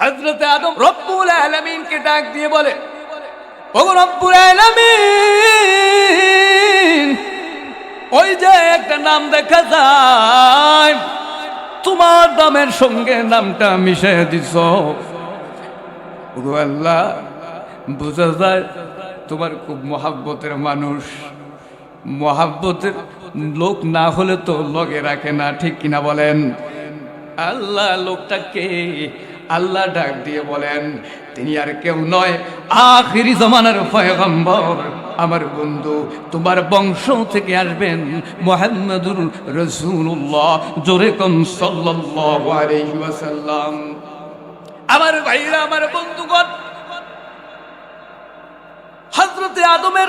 হজরত আদম রব্বুল আলমিনকে ডাক দিয়ে বলে রব্বুল আলমিন, ওই যে একটা নাম দেখা যায়, তোমার নামের সঙ্গে নামটা মিশে ওগো আল্লাহ বোঝা যায় তোমার খুব মহাব্বতের মানুষ। মহাব্বতের লোক না হলে তো লগে রাখে না, ঠিক কিনা বলেন? আল্লাহ লোকটাকে আল্লাহ ডাক দিয়ে বলেন, তিনি আর কেউ নয়, আখিরি জমানার পয়গম্বর। আমার বন্ধু, তোমার বংশ থেকে আসবেন মোহাম্মদুর রসুল্লাহ জোরে কম ওয়াসাল্লাম। আমার ভাইরা, আমার বন্ধুগণ হজরতে আদমের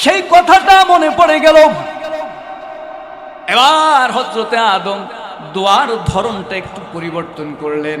সেই কথাটা মনে পড়ে গেল। এবার হজরতে আদম দোয়ার ধরনটা একটু পরিবর্তন করলেন।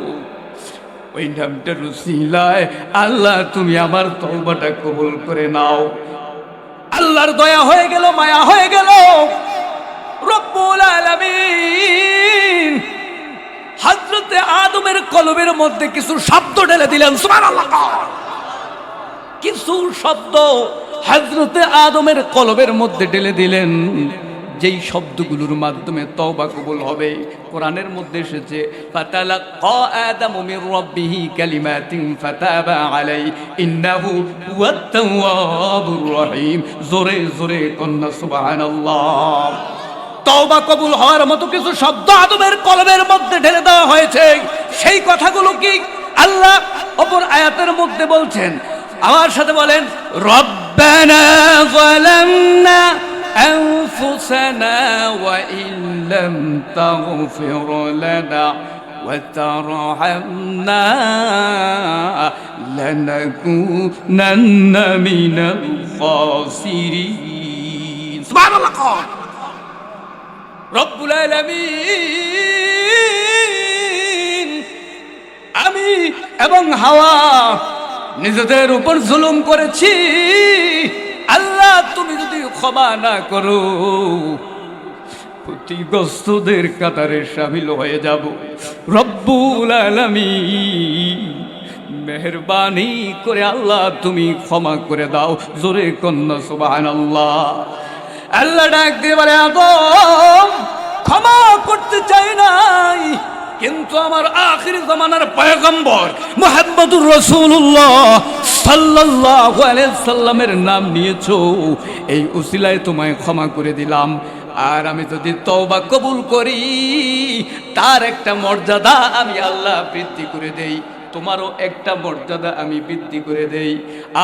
ওই নামটা রুসিলায় আল্লাহ, তুমি আমার তওবাটা কবুল করে নাও। আল্লাহর দয়া হয়ে গেল, মায়া হয়ে গেল। রব্বুল আলামিন হযরতে আদমের কলবের মধ্যে কিছু শব্দ ঢেলে দিলেন, সুবহানাল্লাহ। কিছু শব্দ হজরতে আদমের কলবের মধ্যে ঢেলে দিলেন। যেই শব্দগুলোর মাধ্যমে তওবা কবুল হবে, কোরআনের মধ্যে এসেছে, ফাতালাক্কা আদামু মির রাব্বিহি কালিমাতিন ফাতাবা আলাই ইন্নাহু হুয়াত তাওয়াবুর রহিম। জোরে জোরে কন্না সুবহানাল্লাহ। তওবা কবুল হওয়ার মতো কিছু শব্দ আদমের কলবের মধ্যে ঢেলে দেওয়া হয়েছে। সেই কথাগুলো কি আল্লাহ অপর আয়াতের মধ্যে বলছেন? আমার সাথে বলেন, রব্বানা যালামনা أنفسنا وإن لم تغفر لنا وترحمنا لنكونن من الخاسرين سبحان الله قال رب العالمين আমি এবং হাওয়া নিজেদের উপর জুলুম করেছি আল্লাহ তুমি যদি ক্ষমা না করো ক্ষতিগ্রস্তদের কাতারে সামিল হয়ে যাব। রব্বুল আলমী মেহরবানি করে আল্লাহ তুমি ক্ষমা করে দাও। জোরে কন্যা সুবাহান আল্লাহ আল্লাহ ডাক দিয়ে বলে ক্ষমা করতে চাই নাই। কিন্তু আমার আখির জামানার পয়গম্বর মোহাম্মদুর রসুল্লাহ আলাইহি সাল্লামের নাম নিয়েছো। এই উসিলায় তোমায় ক্ষমা করে দিলাম। আর আমি যদি তওবা কবুল করি, তার একটা মর্যাদা আমি আল্লাহ বৃদ্ধি করে দেই। তোমারও একটা মর্যাদা আমি বৃদ্ধি করে দেই।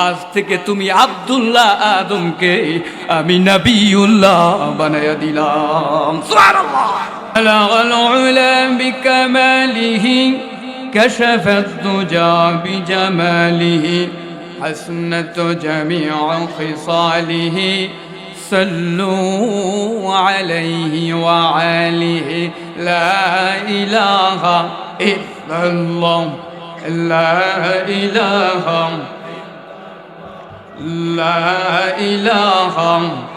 আজ থেকে তুমি আব্দুল্লাহ আদমকে আমি নবিউল্লাহ বানায়া দিলাম। بلغ العلا بكماله كشف الدجى بجماله حسنت جميع خصاله صلوا عليه وعليه لا إله إلا الله لا إله لا إله.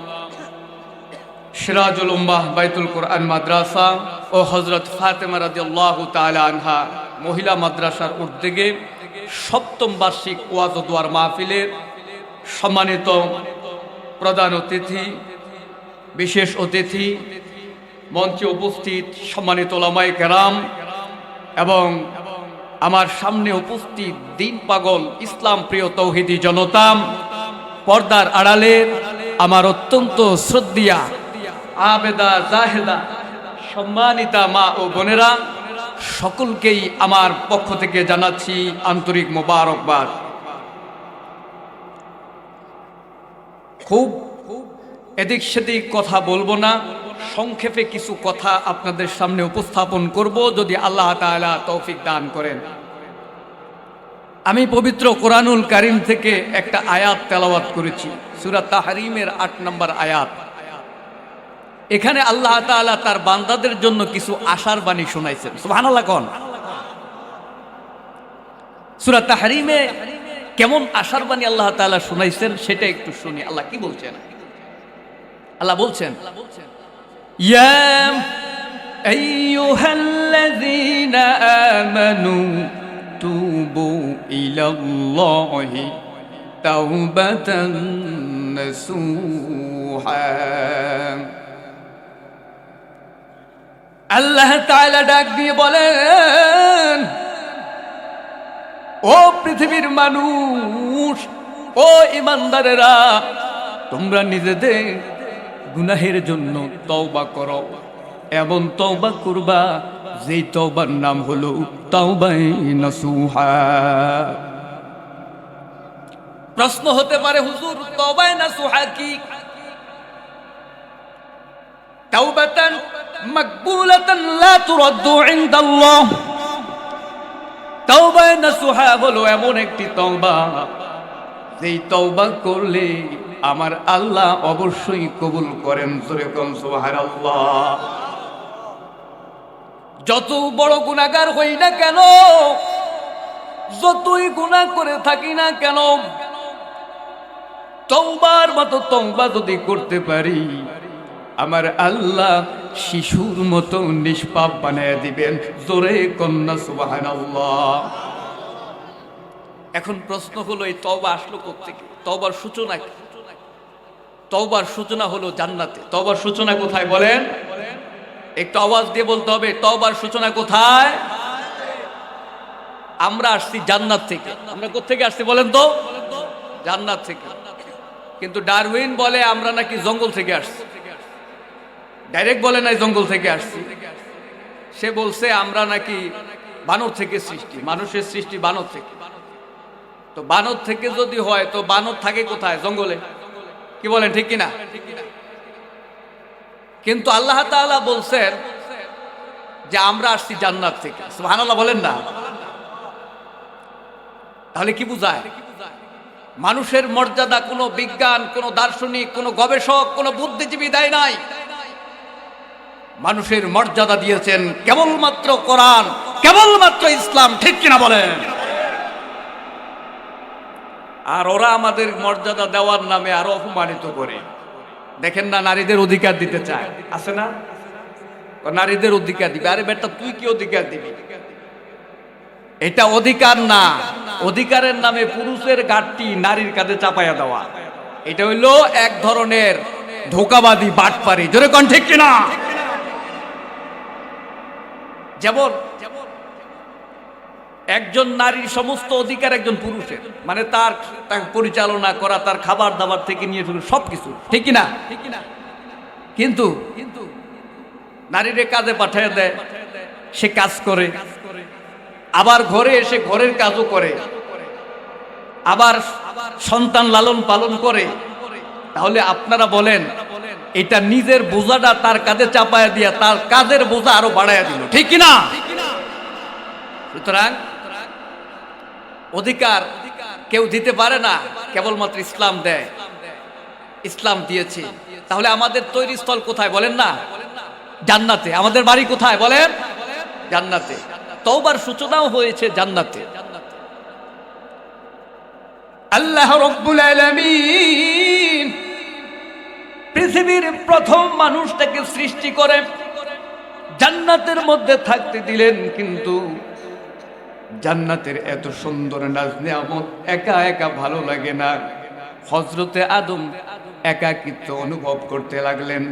সিরাজুল উম্মাহ বাইতুল কোরআন মাদ্রাসা ও হজরত ফাতেমা রাদিয়াল্লাহু তাআলা আনহা মহিলা মাদ্রাসার উদ্যোগে সপ্তম বার্ষিক ওয়াজ দোয়ার মাহফিলের সম্মানিত প্রধান অতিথি, বিশেষ অতিথি, মঞ্চে উপস্থিত সম্মানিত ওলামায়ে কেরাম এবং আমার সামনে উপস্থিত দিন পাগল ইসলাম প্রিয় তৌহিদি জনতাম পর্দার আড়ালের আমার অত্যন্ত শ্রদ্ধিয়া আবেদা, জাহেদা, সম্মানিতা মা ও বোনেরা, সকলকেই আমার পক্ষ থেকে জানাচ্ছি আন্তরিক মোবারকবাদ। খুব এদিক সেদিক কথা বলব না, সংক্ষেপে কিছু কথা আপনাদের সামনে উপস্থাপন করব যদি আল্লাহ তাআলা তৌফিক দান করেন। আমি পবিত্র কোরআনুল কারিম থেকে একটা আয়াত তেলাওয়াত করেছি সুরাত তাহারিমের আট নম্বর আয়াত। এখানে আল্লাহ তাআলা তার বান্দাদের জন্য কিছু আশার বাণী শোনাইছেন। সুবহানাল্লাহ কোন? সুরাত তাহারিমে কেমন আশার বাণী আল্লাহ তাআলা শোনাইছেন সেটা একটু শুনি। আল্লাহ কি বলছেন? আল্লাহ বলছেন, ইয়া আইয়ুহাল্লাযীনা আমানু তুবু ইলাল্লাহি তাওবাতান নাসুহা। আল্লাহ তাআলা ডাক দিয়ে বলেন, ও পৃথিবীর মানুষ, ও ইমানদারেরা তোমরা নিজেদের গুনাহের জন্য তওবা করো। এমন তওবা করবা, যেই তওবার নাম হলো তাওবাই নাসুহা। প্রশ্ন হতে পারে, হুজুর তওবাই নাসুহা কি? এমন একটি তওবা। যেই তওবা করলে আমার আল্লাহ অবশ্যই কবুল করেন যত বড় গুনাহগার হই না কেন, যতই গুনাহ করে থাকি না কেন, তওবার মতো তওবা যদি করতে পারি, আমার আল্লাহ শিশুর মতো নিষ্পাপ বানিয়ে দিবেন। জোরে কন্যা সুবাহান এখন প্রশ্ন হলো, এই তবা আসলো কোথেকে তবার সূচনা কি? তবার সূচনা হলো জান্নাতে। তবার সূচনা কোথায় বলেন? একটু আওয়াজ দিয়ে বলতে হবে তবার সূচনা কোথায়? আমরা আসছি জান্নাত থেকে। আমরা কোথেকে আসছি বলেন তো? জান্নাত থেকে। কিন্তু ডারউইন বলে, আমরা নাকি জঙ্গল থেকে আসছি। ডাইরেক্ট বলে নাই জঙ্গল থেকে আসছি। সে বলছে, আমরা নাকি বানর থেকে সৃষ্টি, মানুষের সৃষ্টি বানর থেকে। তো বানর থেকে যদি হয়, তো বানর থাকে কোথায়? জঙ্গলে। কি বলেন, ঠিক কিনা? কিন্তু আল্লাহ তাআলা বলছেন যে, আমরা আসছি জান্নাত থেকে। সুবহানাল্লাহ বলেন না। তাহলে কি বুঝায়? মানুষের মর্যাদা কোনো বিজ্ঞান, কোনো দার্শনিক, কোনো গবেষক, কোনো বুদ্ধিজীবী দেয় নাই। মানুষের মর্যাদা দিয়েছেন কেবলমাত্র কোরআন, কেবলমাত্র ইসলাম, ঠিক কিনা বলেন? আর ওরা আমাদের মর্যাদা দেওয়ার নামে আরও অপমানিত করে। দেখেন না, নারীদের অধিকার দিতে চায়। আছে না? নারীদের অধিকার দিবে। আরে বেটা, তুই কি অধিকার দিবি? এটা অধিকার না। অধিকারের নামে পুরুষের গাঠটি নারীর কাঁধে চাপাইয়া দেওয়া। এটা হইল এক ধরনের ধোকাবাদী বাটপারি। জোরে কন, ঠিক কিনা? যেমন, একজন নারীর সমস্ত অধিকার একজন পুরুষের। মানে তার তাকে পরিচালনা করা, তার খাবার দাবার থেকে নিয়ে শুরু সব ঠিক না কিন্তু কিন্তু নারীরে কাজে পাঠিয়ে দেয়, সে কাজ করে। আবার ঘরে এসে ঘরের কাজও করে। আবার সন্তান লালন পালন করে। তাহলে আপনারা বলেন এটা নিজের বোঝাটা তার কাঁধে চাপায়া দিয়া তার কাজের বোঝা আরও বাড়াইয়া দিল। ঠিক কিনা? সুতরাং অধিকার কেউ দিতে পারে না, কেবলমাত্র ইসলাম দেয়। ইসলাম দিয়েছে। তাহলে আমাদের তৈরি স্থল কোথায় বলেন না? জান্নাতে। আমাদের বাড়ি কোথায় বলেন? জান্নাতে। তওবার সূচনাও হয়েছে জান্নাতে। আল্লাহ রব্বুল আলামিন পৃথিবীর প্রথম মানুষটাকে সৃষ্টি করে জান্নাতের মধ্যে থাকতে দিলেন, কিন্তু জান্নাতের এত সুন্দর নাজ নিয়ামত একা একা ভালো লাগে না। হজরতে আদম একাকিত্ব অনুভব করতে লাগলেন।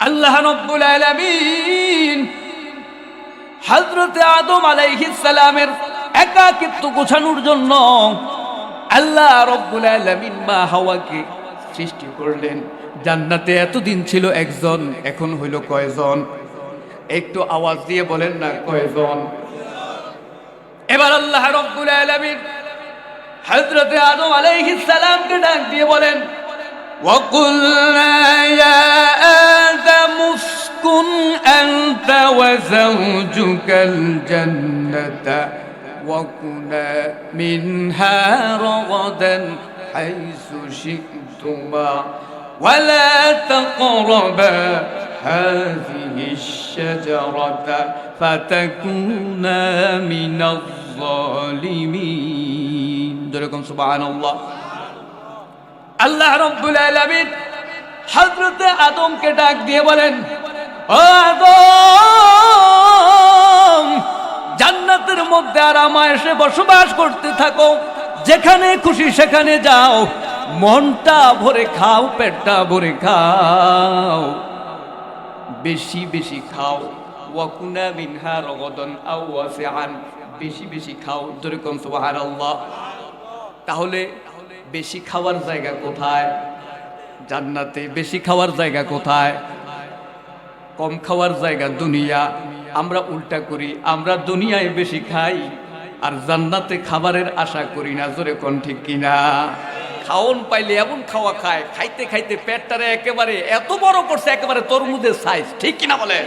আল্লাহ রব্বুল আলামিন হজরতে আদম আলাইহিস একাকিত্ব গোছানোর জন্য আল্লাহ রব্বুল আলামিন মা হাওয়াকে সৃষ্টি করলেন জান্নাতে এতদিন ছিল একজন এখন হইল কয়জন একটু আওয়াজ দিয়ে বলেন না কয়জন এবার আল্লাহ রব্বুল আলামিন হযরতে আদম আলাইহিস সালামকে ডাক দিয়ে বলেন وقلنا يا آدم اسكن أنت وزوجك الجنة وكلا منها رغدا حيث شئتما ولا تقربا هذه الشجرة فتكونا من الظالمين دركم سبحان الله আল্লাহ রব্বুল আলামিন হযরতে আদমকে ডাক দিয়ে বলেন ও আদম জান্নাতের মধ্যে আরামায়েশে বসবাস করতে থাকো যেখানে খুশি সেখানে যাও মনটা ভরে খাও, পেটটা ভরে খাও। বেশি বেশি খাও। ওয়াকুনা মিনহা রগদন আও ওয়াসিআন। বেশি বেশি খাও। যেরকম সুবহানাল্লাহ। তাহলে বেশি খাওয়ার জায়গা কোথায়? জান্নাতে বেশি খাওয়ার জায়গা কোথায়? কম খাওয়ার জায়গা দুনিয়া। আমরা উল্টা করি, আমরা দুনিয়ায় বেশি খাই। আর জান্নাতে খাবারের আশা করি না, জোরে কোন ঠিক কিনা? খাওন পাইলে এমন খাওয়া খায়, খাইতে খাইতে পেটটারে একেবারে এত বড় করছে, একেবারে তরমুদের সাইজ ঠিক কিনা বলে?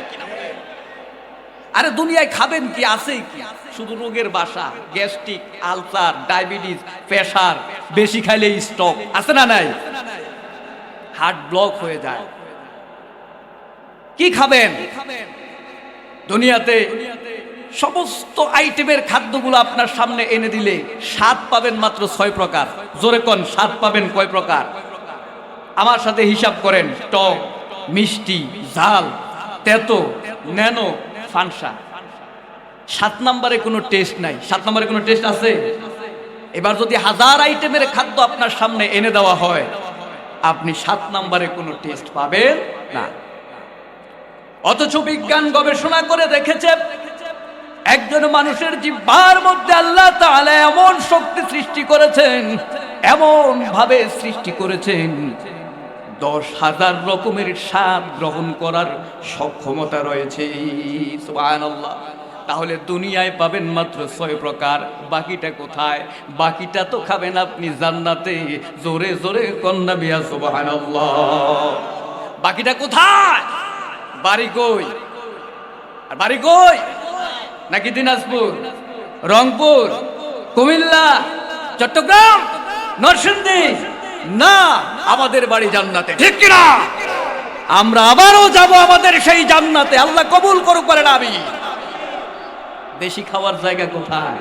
আরে দুনিয়ায় খাবেন কি? আছে কি? শুধু রোগের বাসা, গ্যাস্ট্রিক, আলসার, ডায়াবেটিস, প্রেশার, বেশি খাইলে স্টক আছে না নাই? হার্ট ব্লক হয়ে যায়। কি খাবেন? দুনিয়াতে সমস্ত আইটেমের খাদ্যগুলো আপনার সামনে এনে দিলে স্বাদ পাবেন মাত্র ছয় প্রকার। জোরে কন, স্বাদ পাবেন কয় প্রকার? আমার সাথে হিসাব করেন, টক, মিষ্টি, ঝাল, তেতো, ন্যানো, ফানসা। সাত নম্বরে কোনো টেস্ট নাই। সাত নম্বরে কোনো টেস্ট আছে? এবার যদি হাজার আইটেমের খাদ্য আপনার সামনে এনে দেওয়া হয়, আপনি সাত নম্বরে কোনো টেস্ট পাবেন না। অথচ বিজ্ঞান গবেষণা করে দেখেছে একজন মানুষের জিব্বার মধ্যে আল্লাহ তাআলা এমন শক্তি সৃষ্টি করেছেন, এমন ভাবে সৃষ্টি করেছেন, দশ হাজার রকমের স্বাদ গ্রহণ করার সক্ষমতা রয়েছে। তাহলে দুনিয়ায় পাবেন মাত্র ছয় প্রকার, বাকিটা কোথায়? বাকিটা তো খাবেন আপনি জান্নাতে। জোরে জোরে কন্যা বিয়া সুবহানাল্লাহ। বাকিটা কোথায়? বাড়ি কই? আর বাড়ি কই? নাকি দিনাজপুর? রংপুর, কুমিল্লা, চট্টগ্রাম, নরসিংদী? না, আমাদের বাড়ি জান্নাতে। ঠিক কিনা? আমরা আবারও যাব আমাদের সেই জান্নাতে। আল্লাহ কবুল করুক পারেন আমি বেশি খাওয়ার জায়গা কোথায়?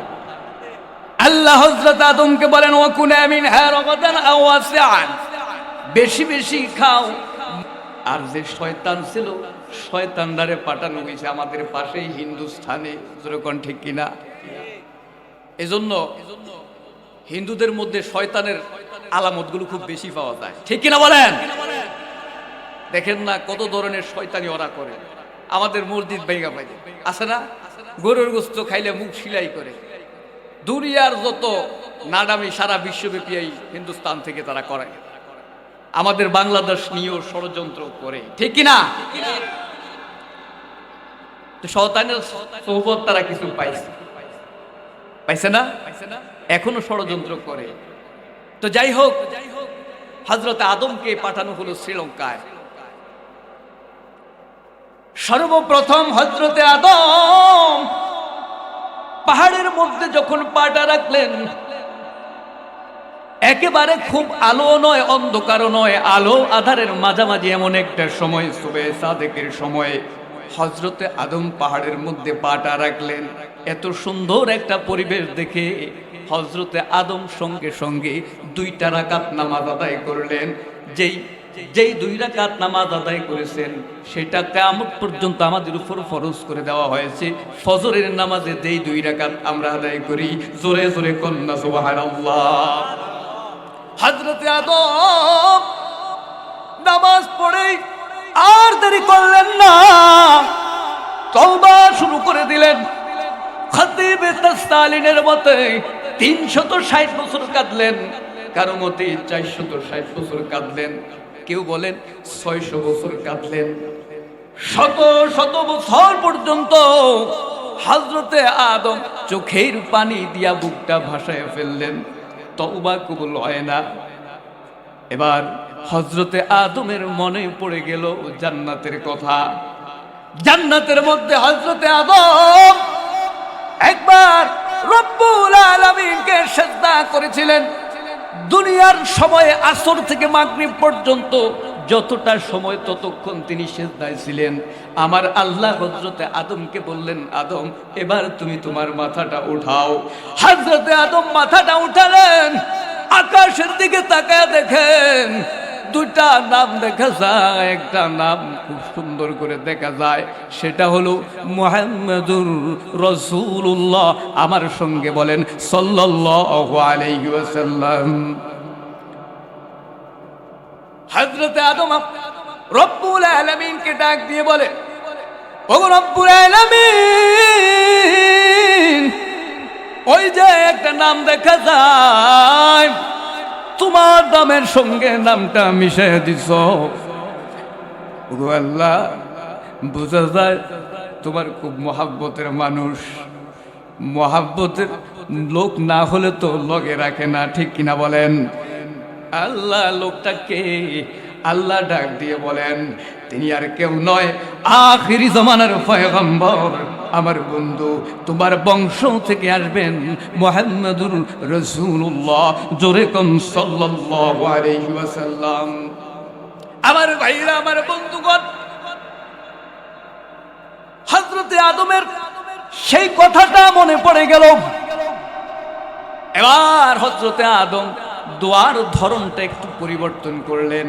আল্লাহ হযরত আদমকে বলেন, ওয়াকুনা মিন হারাগাদান আও ওয়াসিআন। বেশি বেশি খাও। আর যে শয়তান ছিল শয়তানদারে পাঠানো হয়েছে আমাদের পাশেই হিন্দুস্থানে। যেরকম ঠিক কিনা? এজন্য হিন্দুদের মধ্যে শয়তানের আলামতগুলো খুব বেশি পাওয়া যায়। ঠিক কিনা বলেন? দেখেন না কত ধরনের শয়তানি ওরা করে। আমাদের মসজিদ ভেঙা পাই আছে না? গরুর গোস্ত খাইলে মুখ সিলাই করে। দুনিয়ার যত নাডামি সারা বিশ্বব্যাপী এই হিন্দুস্তান থেকে তারা করে আমাদের বাংলাদেশ নিয়েও ষড়যন্ত্র করে। ঠিক কিনা? শয়তানের সোহবত তারা কিছু পাইছে। পাইছে না? এখনও ষড়যন্ত্র করে। তো যাই হোক হজরত আদমকে পাঠানো হলো শ্রীলঙ্কায়। সর্বপ্রথম হজরতে আদম পাহাড়ের মধ্যে যখন পাটা রাখলেন, একেবারে খুব আলো নয়, অন্ধকারও নয়, আলো আধারের মাঝামাঝি এমন একটা সময় সুবে সাদেকের সময়। হজরতে আদম পাহাড়ের মধ্যে পাটা রাখলেন। এত সুন্দর একটা পরিবেশ দেখে হজরতে আদম সঙ্গে সঙ্গে দুইটা রাকাত নামাজ আদায় করলেন। যেই যেই দুই রাকাত নামাজ আদায় করেছেন, সেটা কেমন পর্যন্ত আমাদের উপর ফরজ করে দেওয়া হয়েছে। ফজরের নামাজে যেই দুই রাকাত আমরা আদায় করি, জোরে জোরে কন্যা সুবহানাল্লাহ। হজরতে আদম নামাজ পড়ে আর দেরি করলেন না। তওবা শুরু করে দিলেন। খতিব মতে তিনশত ষাট বছর কাঁদলেন কারও মতে চারশত ষাট বছর কাঁদলেন, কেউ বলেন ছয়শো বছর কাঁদলেন। শত শত বছর পর্যন্ত হজরতে আদম চোখের পানি দিয়া বুকটা ভাসায় ফেললেন। তওবা কবুল হয় না। এবার হজরতে আদমের মনে পড়ে গেল জান্নাতের কথা। জান্নাতের মধ্যে হজরতে আদম একবার রব্বুল আলামিনকে সেজদা করেছিলেন। দুনিয়ার সময়ে আসর থেকে মাগরিব পর্যন্ত যতটা সময় ততক্ষণ তিনি সেজদায় ছিলেন। আমার আল্লাহ হজরতে আদমকে বললেন, আদম, এবার তুমি তোমার মাথাটা উঠাও। হজরতে আদম মাথাটা উঠালেন, আকাশের দিকে তাকায় দেখেন দুটা নাম দেখা যায়, একটা নাম খুব সুন্দর করে দেখা যায়, সেটা হলো মোহাম্মদুর রসুল্লাহ আমার সঙ্গে বলেন আলাইহি ওয়াসাল্লাম। আদম রব্বুল আলামিনকে ডাক দিয়ে বলে ও রব্বুল আলামিন, ওই যে একটা নাম দেখা যায় তোমার নামের সঙ্গে নামটা মিশে দিছ। আল্লাহ, বোঝা যায় তোমার খুব মহাব্বতের মানুষ। মহাব্বতের লোক না হলে তো লগে রাখে না, ঠিক কিনা বলেন? আল্লাহ, লোকটাকে আল্লাহ ডাক দিয়ে বলেন, তিনি আর কেউ নয়, আখিরি জমানার পয়গম্বর। আমার বন্ধু, তোমার বংশ থেকে আসবেন মোহাম্মদুর রসুল্লাহ জোরে কম ওয়াসাল্লাম। আমার ভাইরা, আমার বন্ধুগণ হজরতে আদমের সেই কথাটা মনে পড়ে গেল। এবার হজরতে আদম দোয়ার ধরনটা একটু পরিবর্তন করলেন।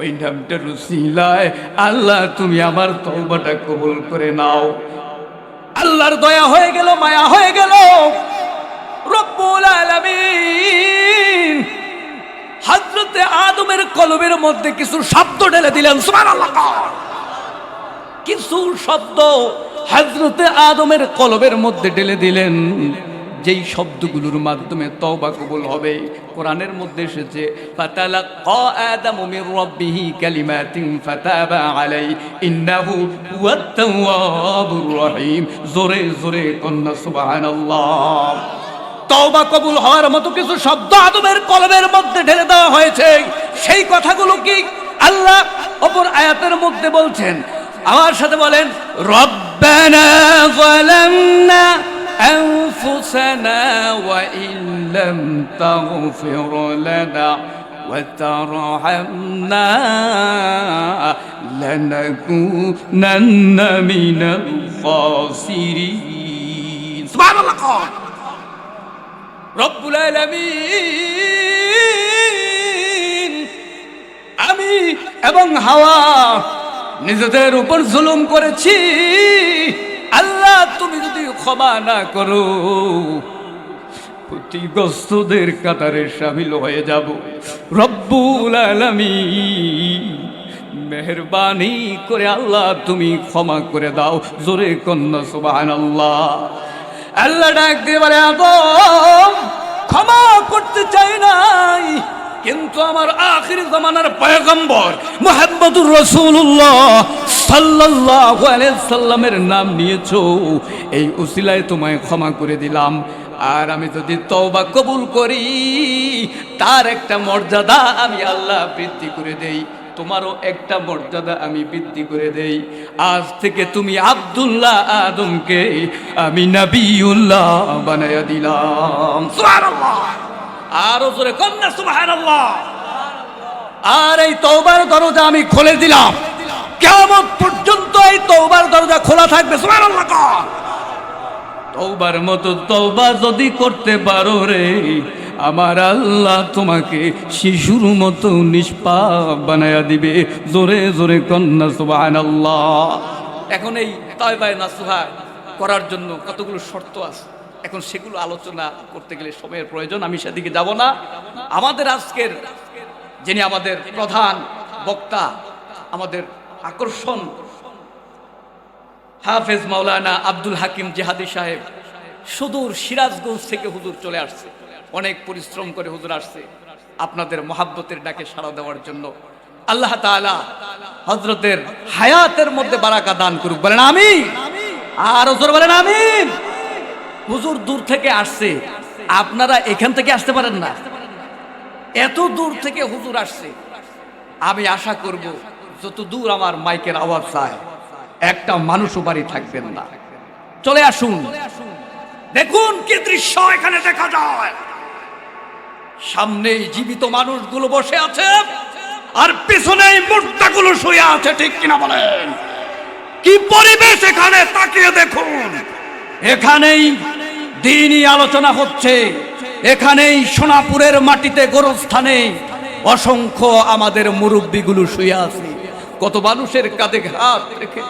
ওই নামটা রুসিলায় আল্লাহ, তুমি আমার তওবাটা কবুল করে নাও। আল্লাহর দয়া হয়ে গেল, মায়া হয়ে গেল। রব্বুল আলামিন হযরতে আদমের কলবের মধ্যে কিছু শব্দ ঢেলে দিলেন, সুবহানাল্লাহ। কিছু শব্দ হজরতে আদমের কলবের মধ্যে ঢেলে দিলেন। যেই শব্দগুলোর মাধ্যমে তওবা কবুল হবে, কোরআনের মধ্যে এসেছে, ফাতালাক্কা আদামু মির রাব্বিহি কালিমাতিন ফাতাবা আলাই, ইন্নাহু হুয়াত তাওয়াবুর রহিম। জোরে জোরে কন্না সুবহানাল্লাহ। তওবা কবুল হওয়ার মতো কিছু শব্দ আদমের কলবের মধ্যে ঢেলে দেওয়া হয়েছে। সেই কথাগুলো কি আল্লাহ অপর আয়াতের মধ্যে বলছেন? আমার সাথে বলেন, রব্বানা যালামনা أنفسنا وإن لم تغفر لنا وترحمنا لنكونن من الخاسرين سبحان الله قال রব্বুল আলামিন আমি এবং হাওয়া নিজেদের উপর জুলুম করেছি আল্লাহ, তুমি যদি ক্ষমা না করো ক্ষতিগ্রস্তদের কাতারে সামিল হয়ে যাব। রব্বুল আলামিন, মেহরবানি করে আল্লাহ, তুমি ক্ষমা করে দাও। জোরে কন্যা, সুবহানাল্লাহ। আল্লাহ আল্লাহ ডাক দিয়ে বলে, আদম, ক্ষমা করতে চাই নাই। কিন্তু আমার আখির জমানার পয়গম্বর মুহাম্মদুর রাসূলুল্লাহ সাল্লাল্লাহু আলাইহি সাল্লামের নাম নিয়েছো। এই উসিলায় তোমায় ক্ষমা করে দিলাম। আর আমি যদি তওবা কবুল করি, তার একটা মর্যাদা আমি আল্লাহ বৃদ্ধি করে দেই। তোমারও একটা মর্যাদা আমি বৃদ্ধি করে দেই। আজ থেকে তুমি আব্দুল্লাহ আদমকে আমি নবিউল্লাহ বানাইয়া দিলাম। আরও জোরে কন্যা, সুবহানাল্লাহ। আর এই তওবার দরজা আমি খুলে দিলাম। কেমন পর্যন্ত এই তৌবার দরজা খোলা থাকবে, সুবহানাল্লাহ। তৌবার মতো তৌবা যদি করতে পারো রে, আমার আল্লাহ তোমাকে শিশুর মতো নিষ্পাপ বানায়া দিবে। জোরে জোরে কন্যা আল্লাহ এখন এই তয়বায় নাসুহা করার জন্য কতগুলো শর্ত আছে? এখন সেগুলো আলোচনা করতে গেলে সময়ের প্রয়োজন, আমি সেদিকে যাব না। আমাদের আজকের যিনি আমাদের প্রধান বক্তা, আমাদের আকর্ষণ হাফেজ মাওলানা আব্দুল হাকিম জেহাদি সাহেব, সুদূর সিরাজগঞ্জ থেকে হুজুর চলে আসছে। অনেক পরিশ্রম করে হুজুর আসছে। আপনাদের মহাব্বতের ডাকে সাড়া দেওয়ার জন্য। আল্লাহ তাআলা হজরতের হায়াতের মধ্যে বারাকা দান করুক। বলেন আমি আর হুজুর বলেন আমি হুজুর দূর থেকে আসছে। আপনারা এখান থেকে আসতে পারেন না। এত দূর থেকে হুজুর আসছে। আমি আশা করব যত দূর আমার মাইকের আওয়াজ যায়, একটা মানুষও বাড়ি থাকবেন না। চলে আসুন। দেখুন কি দৃশ্য এখানে দেখা যায়। সামনে জীবিত মানুষগুলো বসে আছে আর পিছনে মূর্তাগুলো শুয়ে আছে, ঠিক কিনা বলেন? কি পরিবেশ এখানে, তাকিয়ে দেখুন। এখানেই দিনই আলোচনা হচ্ছে। এখানেই সোনাপুরের মাটিতে গোরস্থানে অসংখ্য আমাদের মুরব্বীগুলো শুয়ে আছে। কত মানুষের কাঁধে হাত রেখে,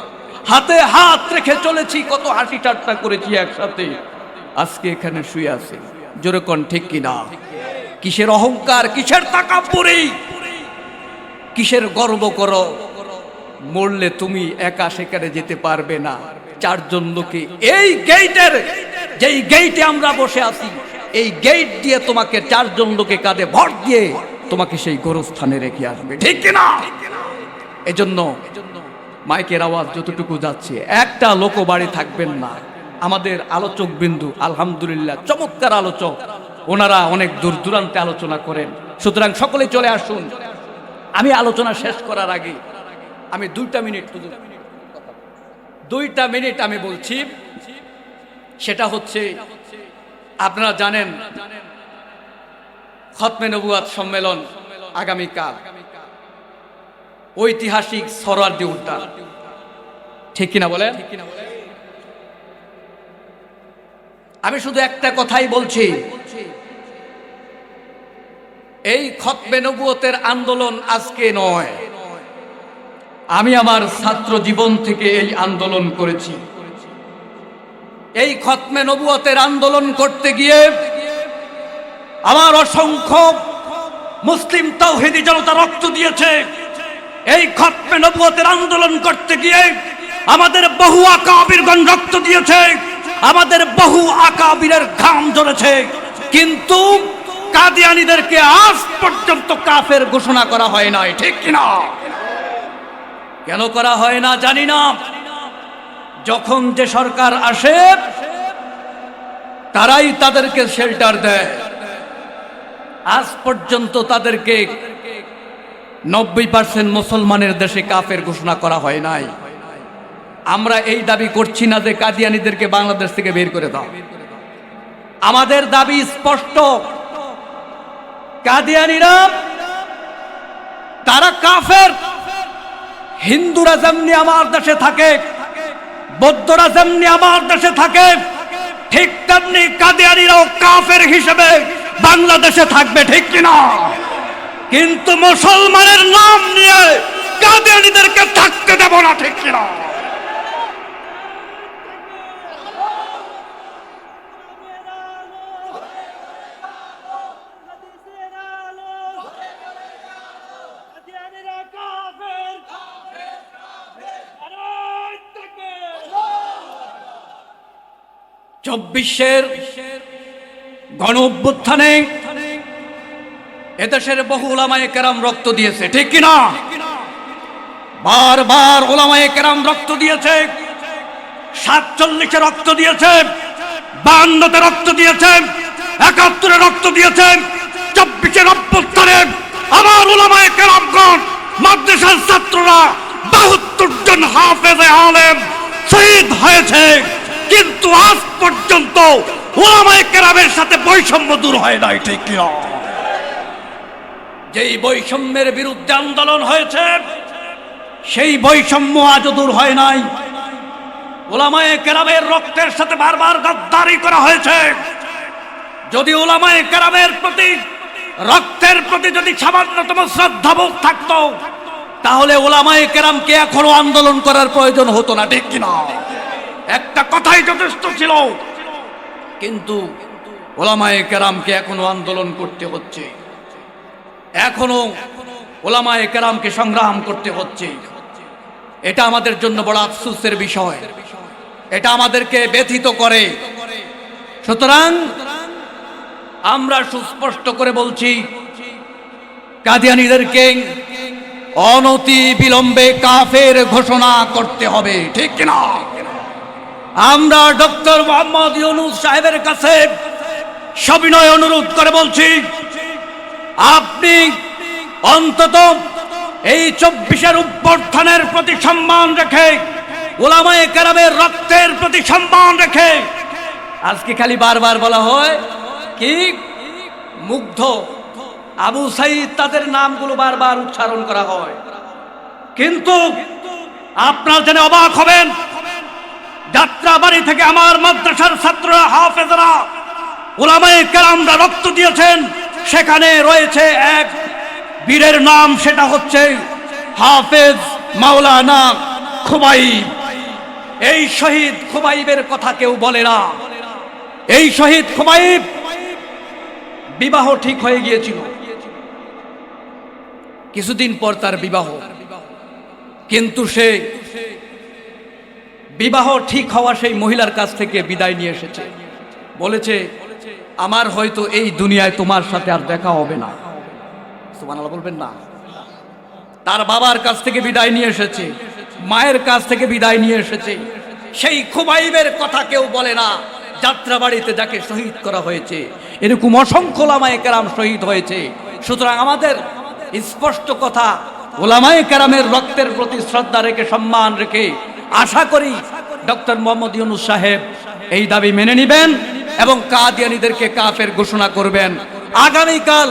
হাতে হাত রেখে চলেছি, কত হাসি ঠাট্টা করেছি একসাথে। আজকে এখানে শুয়ে আছে। জোরে কন ঠিক কিনা কিসের অহংকার, কিসের তাকাপুরি? কিসের গর্ব করো? মরলে তুমি একা সেখানে যেতে পারবে না। চারজন লোকে এই গেইটের যেই গেইটে আমরা বসে আছি, এই গেইট দিয়ে তোমাকে চারজন লোকে কাঁধে ভর দিয়ে তোমাকে সেই গোরস্থানে রেখে আসবে। ঠিক কিনা এজন্য মাইকের আওয়াজ যতটুকু যাচ্ছে, একটা লোক বাড়ি থাকবেন না। আমাদের আলোচক বিন্দু, আলহামদুলিল্লাহ, চমৎকার আলোচক। ওনারা অনেক দূর দূরান্তে আলোচনা করেন। সুতরাং সকলে চলে আসুন। আমি আলোচনা শেষ করার আগে আমি দুইটা মিনিট দুইটা মিনিট আমি বলছি সেটা হচ্ছে, আপনারা জানেন, খতমে নবুয়াত সম্মেলন আগামীকাল। ঐতিহাসিক সরারদি উদ্যান ঠিক কিনা বলেন? আমি শুধু একটা কথাই বলছি। এই খতমে নবুয়তের আন্দোলন আজকে নয়। আমি আমার ছাত্র জীবন থেকে এই আন্দোলন করেছি। এই খতমে নবুয়তের আন্দোলন করতে গিয়ে আমার অসংখ্য মুসলিম তাওহিদি জনতা রক্ত দিয়েছে। এই খতমে নবুয়তের আন্দোলন করতে গিয়ে আমাদের বহু আকাবিরগণ রক্ত দিয়েছে। আমাদের বহু আকাবিরের ঘাম ঝরেছে। কিন্তু কাদিয়ানিদেরকে আজ পর্যন্ত কাফের ঘোষণা করা হয় নাই, ঠিক কিনা? কেন করা হয় না জানি না। যখন যে সরকার আসে, তারাই তাদেরকে শেল্টার দেয়। আজ পর্যন্ত তাদেরকে নব্বই পার্সেন্ট মুসলমানের দেশে কাফের ঘোষণা করা হয় নাই। আমরা এই দাবি করছি না যে কাদিয়ানিদেরকে বাংলাদেশ থেকে বের করে দাও। আমাদের দাবি স্পষ্ট। কাদিয়ানিরা, তারা কাফের। হিন্দুরা যেমনি আমার দেশে থাকে বৌদ্ধরা যেমনি আমার দেশে থাকে, ঠিক তেমনি কাদিয়ানিরাও কাফের হিসেবে বাংলাদেশে থাকবে, ঠিক কিনা? কিন্তু মুসলমানের নাম নিয়ে কাদিয়ানিদেরকে থাকতে দেব না, ঠিক কিনা? চব্বিশের গণ অভ্যুত্থানে এদেশের বহু ওলামায়ে কেরাম রক্ত দিয়েছে, ঠিক কিনা বারবার ওলামায়ে কেরাম রক্ত দিয়েছে, সাতচল্লিশে রক্ত দিয়েছে, বান্নতে রক্ত দিয়েছে, একাত্তরে রক্ত দিয়েছে, চব্বিশের অভ্যুত্থানে আমার ওলামায়ে কেরামগণ, মাদ্রাসার ছাত্ররা বাহাত্তর জন হাফেজে আলেম শহীদ হয়েছে। কিন্তু আজ পর্যন্ত ওলামায়ে কেরামের সাথে বৈষম্য দূর হয় নাই, ঠিক কিনা? যেই বৈষম্যের বিরুদ্ধে আন্দোলন হয়েছে, সেই বৈষম্য আজও দূর হয় নাই। ওলামায়ে কেরামের রক্তের সাথে বারবার গদ্দারি করা হয়েছে। যদি ওলামায়ে কেরামের প্রতি, রক্তের প্রতি যদি সামান্যতম শ্রদ্ধাবোধ থাকতো, তাহলে ওলামায়ে কেরামকে এখনও আন্দোলন করার প্রয়োজন হতো না, ঠিক কিনা? একটা কথাই যথেষ্ট ছিল। কিন্তু ওলামায়ে কেরামকে এখনও আন্দোলন করতে হচ্ছে। এখনও ওলামায়ে কেরামকে সংগ্রাম করতে হচ্ছে। এটা আমাদের জন্য বড় আফসোসের বিষয়। এটা আমাদেরকে ব্যথিত করে। সুতরাং আমরা সুস্পষ্ট করে বলছি, কাদিয়ানিদেরকে অনতি বিলম্বে কাফের ঘোষণা করতে হবে, ঠিক কিনা? আমরা ডক্টর মোহাম্মদ ইউনুস সাহেবের কাছে সবিনয় অনুরোধ করে বলছি, আপনি অন্তত এই চব্বিশের অভ্যর্থনের প্রতি সম্মান রেখে ওলামায়ে কেরামের রক্তের প্রতি সম্মান রেখে, আজকে খালি বারবার বলা হয়, কি? মুগ্ধ। আবু সাইদ তাদের নামগুলো বারবার উচ্চারণ করা হয়। কিন্তু আপনার জেনে অবাক হবেন যাত্রাবাড়ি থেকে আমার মাদ্রাসার ছাত্ররা, হাফেজরা ওলামায়ে কেরামরা রক্ত দিয়েছেন। সেখানে রয়েছে এক বীরের নাম, সেটা হচ্ছে হাফেজ মাওলানা খুবাইব। এই শহীদ খুবাইবের কথা কেউ বলে না। এই শহীদ খুবাইব বিবাহ ঠিক হয়ে গিয়েছিল। কিছুদিন পর তার বিবাহ। কিন্তু সে বিবাহ ঠিক হওয়া সেই মহিলার কাছ থেকে বিদায় নিয়ে এসেছে। বলেছে, আমার হয়তো এই দুনিয়ায় তোমার সাথে আর দেখা হবে না। সুবহানাল্লাহ বলবেন না। তার বাবার কাছ থেকে বিদায় নিয়ে এসেছে, মায়ের কাছ থেকে বিদায় নিয়ে এসেছে। সেই খুবাইবের কথা কেউ বলে না, যাত্রাবাড়িতে যাকে শহীদ করা হয়েছে। এরকম অসংখ্য লামায়ে কেরাম শহীদ হয়েছে। সুতরাং আমাদের স্পষ্ট কথা, ওলামায়ে কেরামের রক্তের প্রতি শ্রদ্ধা রেখে, সম্মান রেখে আশা করি ডক্টর মোহাম্মদ ইউনুস সাহেব এই দাবি মেনে নেবেন এবং কাদিয়ানিদেরকে কাফের ঘোষণা করবেন। আগামীকাল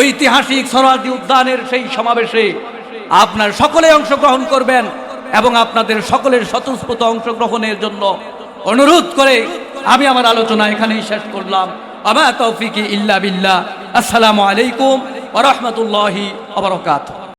ঐতিহাসিক সরাদি উদ্যানের সেই সমাবেশে আপনার সকলে অংশগ্রহণ করবেন এবং আপনাদের সকলের স্বতঃস্ফূর্ত অংশগ্রহণের জন্য অনুরোধ করে আমি আমার আলোচনা এখানেই শেষ করলাম। আমা তৌফিকি ইল্লা বিল্লাহ। আসসালামু আলাইকুম রাহমাতুল্লাহি ওয়া বারাকাতুহু।